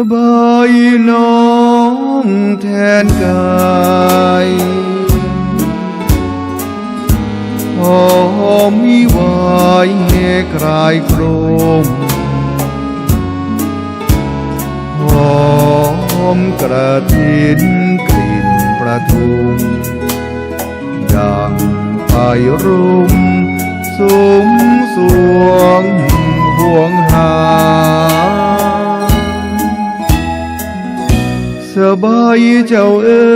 สบายน้องแทนกายหอมมีวายกลายโครมหอมกระถินกลิ่นประทุมดังไปรุมสุม บายเจ้าเอ๋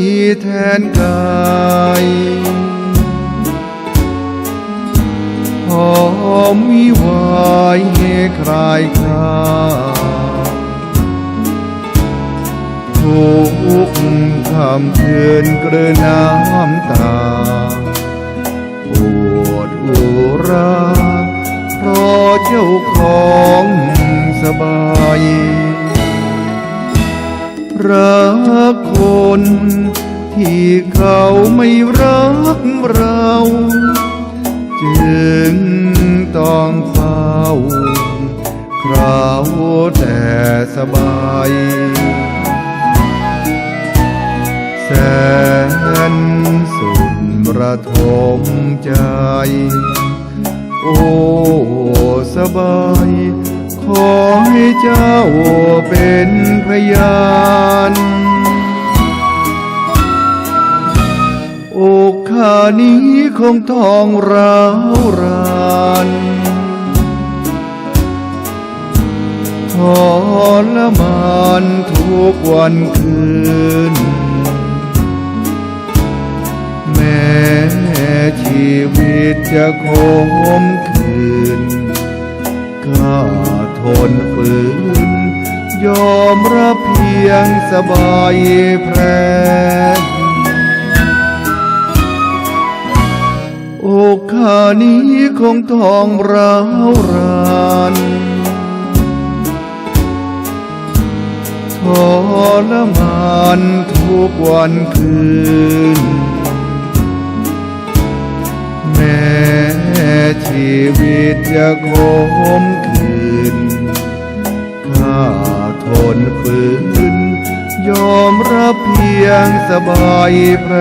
ยแทนกายหอมมีวายคลายคลาทุกคำเทือนกลือน้ำตาปวดอุราเพราะเจ้าของสบาย รักคน ที่เขาไม่รักเรา จึงต้องเฝ้าคราวแต่สบายแสนสุดระทมใจ โอ้ สบาย เจ้าเป็นพยานโอกขานี้คงต้องร้าวรานทรมานทุกวันคืน แม้ชีวิตจะคมคืน ก็ทนฝืน ยอมรับเพียงสบายแพร่โอกขานี้คงต้องร้าวรานทรมานทุกวันคืน ชีวิตจะคมคืนข้าทนฝืน ยอมรับเพียงสบายแพร